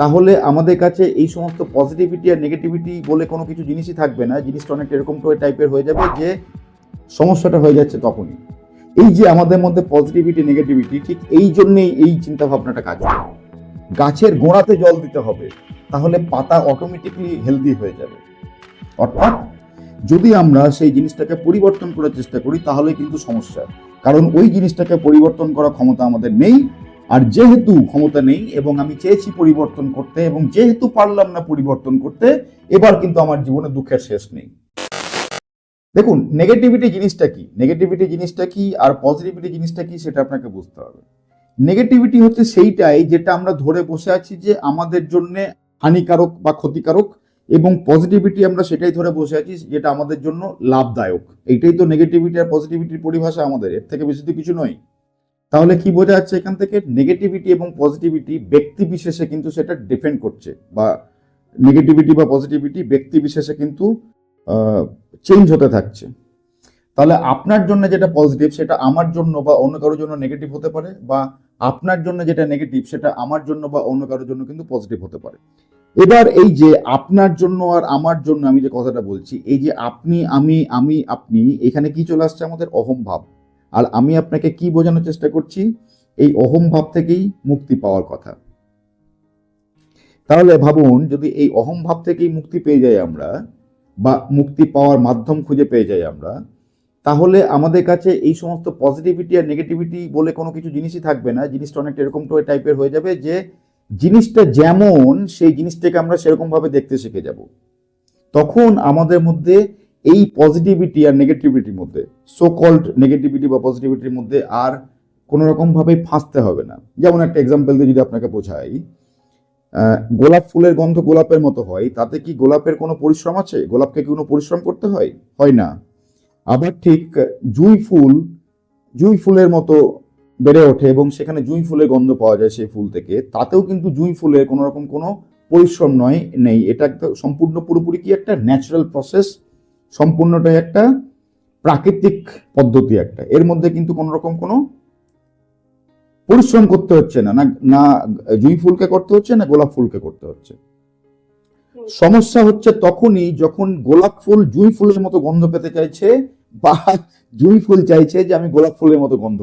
তাহলে আমাদের কাছে এই সমস্ত পজিটিভিটি আর নেগেটিভিটি বলে কোনো কিছু জিনিসই থাকবে না। জিনিসটা অনেকটা এরকম টাইপের হয়ে যাবে যে সমস্যাটা হয়ে যাচ্ছে তখনই। এই যে আমাদের মধ্যে পজিটিভিটি নেগেটিভিটি ঠিক এই জন্যেই এই চিন্তা ভাবনাটা কাজ করে। গাছের গোড়াতে জল দিতে হবে, তাহলে পাতা অটোমেটিকলি হেলদি হয়ে যাবে। অর্থাৎ যদি আমরা সেই জিনিসটাকে পরিবর্তন করার চেষ্টা করি তাহলে কিন্তু সমস্যা। কারণ ওই জিনিসটাকে পরিবর্তন করার ক্ষমতা আমাদের নেই। আর যেহেতু ক্ষমতা নেই এবং আমি চেয়েছি পরিবর্তন করতে এবং যেহেতু পারলাম না পরিবর্তন করতে, এবার কিন্তু আমার জীবনে দুঃখের শেষ নেই। দেখুন নেগেটিভিটি জিনিসটা কি? নেগেটিভিটি জিনিসটা কি আর পজিটিভিটি জিনিসটা কি সেটা আপনাকে বুঝতে হবে। নেগেটিভিটি হচ্ছে সেইটাই যেটা আমরা ধরে বসে আছি যে আমাদের জন্য হানিকারক বা ক্ষতিকারক এবং পজিটিভিটি আমরা সেটাই ধরে বসে আছি যেটা আমাদের জন্য লাভদায়ক। এইটাই তো নেগেটিভিটি আর পজিটিভিটির পরিভাষা আমাদের, এর থেকে বেশি তো কিছু নয়। তাহলে কি বোঝা যাচ্ছে এখান থেকে নেগেটিভিটি এবং পজিটিভিটি ব্যক্তি বিশেষে কিন্তু সেটা ডিপেন্ড করছে বা নেগেটিভিটি বা পজিটিভিটি ব্যক্তি বিশেষে কিন্তু চেঞ্জ হতে থাকছে। তাহলে আপনার জন্য যেটা পজিটিভ সেটা আমার জন্য বা অন্য কারোর জন্য নেগেটিভ হতে পারে বা আপনার জন্য যেটা নেগেটিভ সেটা আমার জন্য বা অন্য কারোর জন্য কিন্তু পজিটিভ হতে পারে। এবার এই যে আপনার জন্য আর আমার জন্য আমি যে কথাটা বলছি, এই যে আপনি, আমি আমি, আপনি, এখানে কি চলে আসছে আমাদের? অহম ভাব আর আমি আপনাকে কি বোঝানোর চেষ্টা করছি? এই অহম ভাব থেকেই মুক্তি পাওয়ার কথা। তাহলে ভাবুন, যদি এই অহম ভাব থেকেই মুক্তি পেয়ে যাই আমরা, বা মুক্তি পাওয়ার মাধ্যম খুঁজে পেয়ে যাই আমরা, তাহলে আমাদের কাছে এই সমস্ত পজিটিভিটি আর নেগেটিভিটি বলে কোনো কিছু জিনিসই থাকবে না। জিনিসটা অনেকটা এরকম টাইপের হয়ে যাবে যে, জিনিসটা যেমন সেই জিনিসটাকে আমরা সেরকমভাবে দেখতে শিখে যাব। তখন আমাদের মধ্যে এই পজিটিভিটি আর নেগেটিভিটির মধ্যে সো কল্ড নেগেটিভিটি বা পজিটিভিটির মধ্যে আর কোনো রকমভাবে ফাঁসতে হবে না। যেমন একটা এক্সাম্পল দিয়ে যদি আপনাকে বোঝাই গোলাপ ফুলের গন্ধ গোলাপের মতো হয়, তাতে কি গোলাপের কোনো পরিশ্রম আছে? গোলাপকে কি কোনো পরিশ্রম করতে হয়? হয় না। আবার ঠিক জুঁই ফুল, জুঁই ফুলের মতো বেড়ে ওঠে এবং সেখানে জুঁই ফুলের গন্ধ পাওয়া যায় সেই ফুল থেকে, তাতেও কিন্তু জুঁই ফুলের কোনো রকম কোনো পরিশ্রম নয়, নেই। এটা একটা সম্পূর্ণ পুরোপুরি কি একটা ন্যাচারাল প্রসেস সম্পূর্ণটাই একটা প্রাকৃতিক পদ্ধতি একটা। এর মধ্যে কিন্তু কোনো রকম কোনো পরিশ্রম করতে হচ্ছে না। না জুঁই ফুলকে করতে হচ্ছে, না গোলাপ ফুলকে করতে হচ্ছে। সমস্যা হচ্ছে তখনই যখন গোলাপ ফুল জুঁই ফুলের মতো গন্ধ পেতে চাইছে, বা জুঁই ফুল চাইছে যে আমি গোলাপ ফুলের মতো গন্ধ।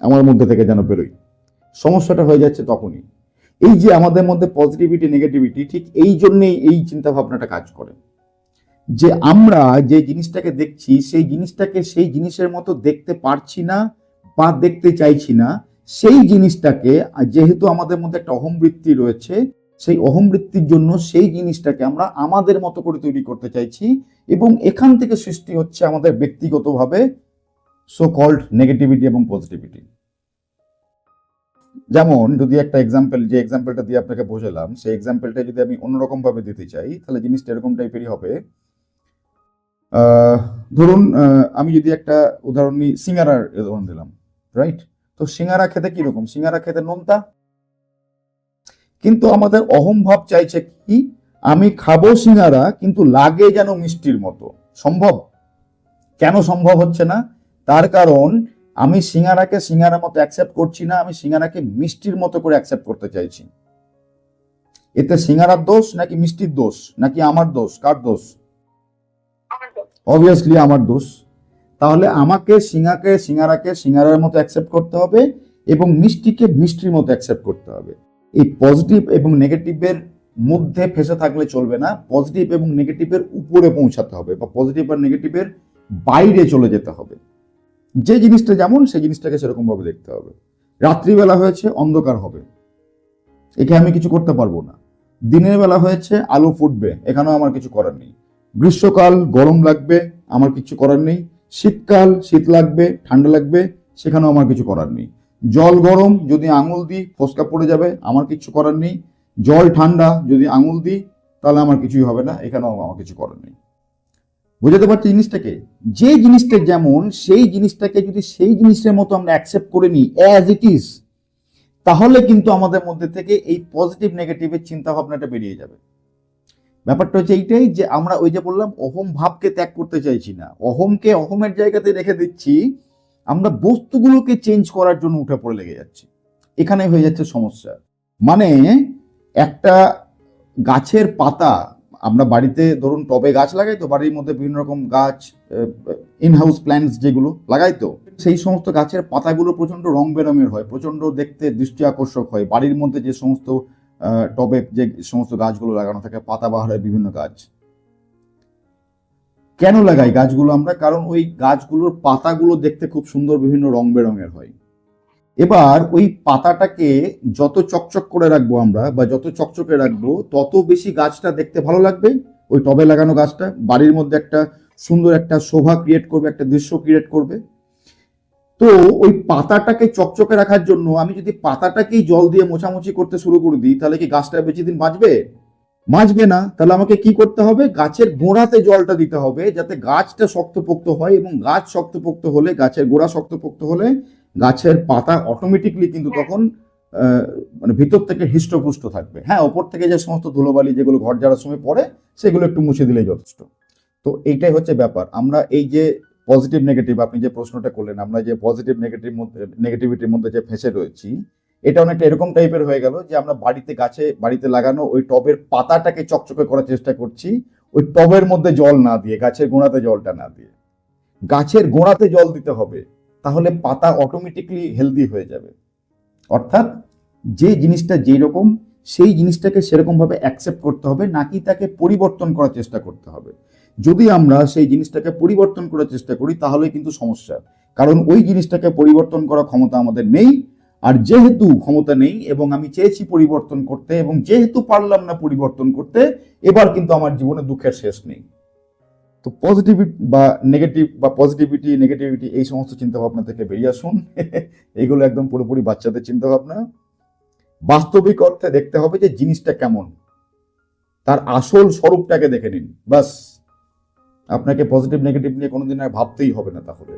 আমার মধ্যে থেকে যেন বেরোই সমস্যাটা হয়ে যাচ্ছে তখনই। এই যে আমাদের মধ্যে পজিটিভিটি নেগেটিভিটি ঠিক এই জন্যেই এই চিন্তা ভাবনাটা কাজ করে। যে আমরা যে জিনিসটাকে দেখছি, সেই জিনিসটাকে সেই জিনিসের মতো দেখতে পারছি না বা দেখতে চাইছি না, সেই জিনিসটাকে যেহেতু আমাদের মধ্যে একটা অহমবৃত্তি রয়েছে, সেই অহমবৃত্তির জন্য সেই জিনিসটাকে আমরা আমাদের মতো করে তৈরি করতে চাইছি এবং এখান থেকে সৃষ্টি হচ্ছে আমাদের ব্যক্তিগতভাবে সো কল্ড নেগেটিভিটি এবং পজিটিভিটি যেমন যদি একটা এক্সাম্পল যে এক্সাম্পলটা দিয়ে আপনাকে বোঝালাম, সেই এক্সাম্পলটা যদি আমি অন্যরকম ভাবে দিতে চাই, তাহলে জিনিসটা এরকম টাইপেরই হবে ধরুন আমি যদি একটা উদাহরণ নিই, সিঙ্গারার উদাহরণ দিলাম রাইট তো সিঙ্গারা খেতে কীরকম সিঙ্গারা খেতে নোনতা? কিন্তু আমাদের অহম ভাব চাইছে কি? আমি খাব সিঙ্গারা, কিন্তু লাগে যেন মিষ্টির মতো। সম্ভব? কেন সম্ভব হচ্ছে না? তার কারণ, আমি সিঙ্গারাকে সিঙ্গারার মতো অ্যাকসেপ্ট করছি না, আমি সিঙ্গারাকে মিষ্টির মতো করে অ্যাকসেপ্ট করতে চাইছি। এতে সিঙ্গারার দোষ নাকি মিষ্টির দোষ? নাকি আমার দোষ? কার দোষ? অবভিয়াসলি আমার দোষ। তাহলে আমাকে সিঙ্গাকে সিঙ্গারাকে, সিঙ্গারার মতো অ্যাকসেপ্ট করতে হবে এবং মিষ্টিকে মিষ্টির মতো অ্যাকসেপ্ট করতে হবে। এই পজিটিভ এবং নেগেটিভের মধ্যে ফেসে থাকলে চলবে না। পজিটিভ এবং নেগেটিভের উপরে পৌঁছাতে হবে বা পজিটিভ আর নেগেটিভের বাইরে চলে যেতে হবে। যে জিনিসটা যেমন, সেই জিনিসটাকে সেরকমভাবে দেখতে হবে। রাত্রিবেলা হয়েছে, অন্ধকার হবে। একে আমি কিছু করতে পারব না। দিনের বেলা হয়েছে, আলো ফুটবে। এখানেও আমার কিছু করার নেই। গ্রীষ্মকাল গরম লাগবে, আমার কিছু করার নেই। শীতকাল, শীত লাগবে, ঠান্ডা লাগবে, সেখানেও আমার কিছু করার নেই। জল গরম, যদি আঙুল দিই, ফসকা পড়ে যাবে, আমার কিছু করার নেই। জল ঠান্ডা, যদি আঙুল দিই, তাহলে আমার কিছুই হবে না, এখানেও আমার কিছু করার নেই। বোঝাতে পারছি জিনিসটাকে যে জিনিসটা যেমন, সেই জিনিসটাকে যদি সেই জিনিসের মতো আমরা অ্যাকসেপ্ট করে নিই অ্যাজ ইট ইজ তাহলে কিন্তু আমাদের মধ্যে থেকে এই পজিটিভ নেগেটিভের চিন্তা ভাবনাটা বেরিয়ে যাবে। ব্যাপারটা হচ্ছে এইটাই যে আমরা ওই যে বললাম, অহম ভাবকে ত্যাগ করতে চাইছি না। অহমকে অহমের জায়গাতে রেখে দিচ্ছি, আমরা বস্তুগুলোকে চেঞ্জ করার জন্য উঠে পড়ে লেগে যাচ্ছি। এখানে হয়ে যাচ্ছে সমস্যা। মানে একটা গাছের পাতা, আমরা বাড়িতে ধরুন টবে গাছ লাগাই তো, বাড়ির মধ্যে বিভিন্ন রকম গাছ ইনহাউস প্ল্যান্টস যেগুলো লাগাই তো, সেই সমস্ত গাছের পাতাগুলো প্রচণ্ড রং বেরঙের হয় প্রচণ্ড দেখতে দৃষ্টি আকর্ষক হয়। বাড়ির মধ্যে যে সমস্ত টবে যে সমস্ত গাছগুলো লাগানো থাকে পাতাবাহারের বিভিন্ন গাছ। কেন লাগাই গাছগুলো আমরা? কারণ ওই গাছগুলোর পাতাগুলো দেখতে খুব সুন্দর বিভিন্ন রং বেরঙের হয়। এবার ওই পাতাটাকে যত চকচক করে রাখব আমরা বা যত চকচকে রাখব, তত বেশি গাছটা দেখতে ভালো লাগবে। ওই টবে লাগানো গাছটা, বাড়ির মধ্যে একটা সুন্দর একটা শোভা ক্রিয়েট করবে, একটা দৃশ্য ক্রিয়েট করবে। তো ওই পাতাটাকে চকচকে রাখার জন্য আমি যদি পাতাটাকেই জল দিয়ে মোছামুছি করতে শুরু করে দিই তাহলে কি গাছটা বেশি দিন বাঁচবে? বাঁচবে না। তাহলে আমাকে কি করতে হবে? গাছের গোড়াতে জলটা দিতে হবে যাতে গাছটা শক্তপোক্ত হয় এবং গাছ শক্তপোক্ত হলে গাছের গোড়া শক্তপোক্ত হলে গাছের পাতা অটোমেটিকলি কিন্তু তখন মানে ভিতর থেকে হৃষ্টপুষ্ট থাকবে। হ্যাঁ ওপর থেকে যে সমস্ত ধুলোবালি যেগুলো ঘর যাওয়ার সময় পড়ে সেগুলো একটু মুছে দিলে যথেষ্ট। তো এইটাই হচ্ছে ব্যাপার। আমরা এই যে পজিটিভ নেগেটিভ আপনি যে প্রশ্নটা করলেন, আমরা যে পজিটিভ নেগেটিভ নেগেটিভিটির মধ্যে যে ফেসে রয়েছি, এটা অনেকটা এরকম টাইপের হয়ে গেল যে আমরা বাড়িতে গাছে, বাড়িতে লাগানো ওই টবের পাতাটাকে চকচকে করার চেষ্টা করছি, ওই টবের মধ্যে জল না দিয়ে, গাছের গোড়াতে জলটা না দিয়ে। গাছের গোড়াতে জল দিতে হবে, তাহলে পাতা অটোমেটিকলি হেলদি হয়ে যাবে। অর্থাৎ যে জিনিসটা যেই রকম সেই জিনিসটাকে সেরকমভাবে অ্যাকসেপ্ট করতে হবে, নাকি তাকে পরিবর্তন করার চেষ্টা করতে হবে। যদি আমরা সেই জিনিসটাকে পরিবর্তন করার চেষ্টা করি, তাহলে কিন্তু সমস্যা। কারণ ওই জিনিসটাকে পরিবর্তন করার ক্ষমতা আমাদের নেই। আর যেহেতু ক্ষমতা নেই এবং আমি চেয়েছি পরিবর্তন করতে এবং যেহেতু পারলাম না পরিবর্তন করতে, এবার কিন্তু আমার জীবনে দুঃখের শেষ নেই। তো পজিটিভিটি বা নেগেটিভ বা পজিটিভিটি নেগেটিভিটি এই সমস্ত চিন্তাভাবনা থেকে বেরিয়ে আসুন। এইগুলো একদম পুরোপুরি বাচ্চাদের চিন্তাভাবনা। বাস্তবিক অর্থে দেখতে হবে যে জিনিসটা কেমন। তার আসল স্বরূপটাকে দেখে নিন। বাস আপনাকে পজিটিভ নেগেটিভ নিয়ে কোনোদিন আর ভাবতেই হবে না তাহলে।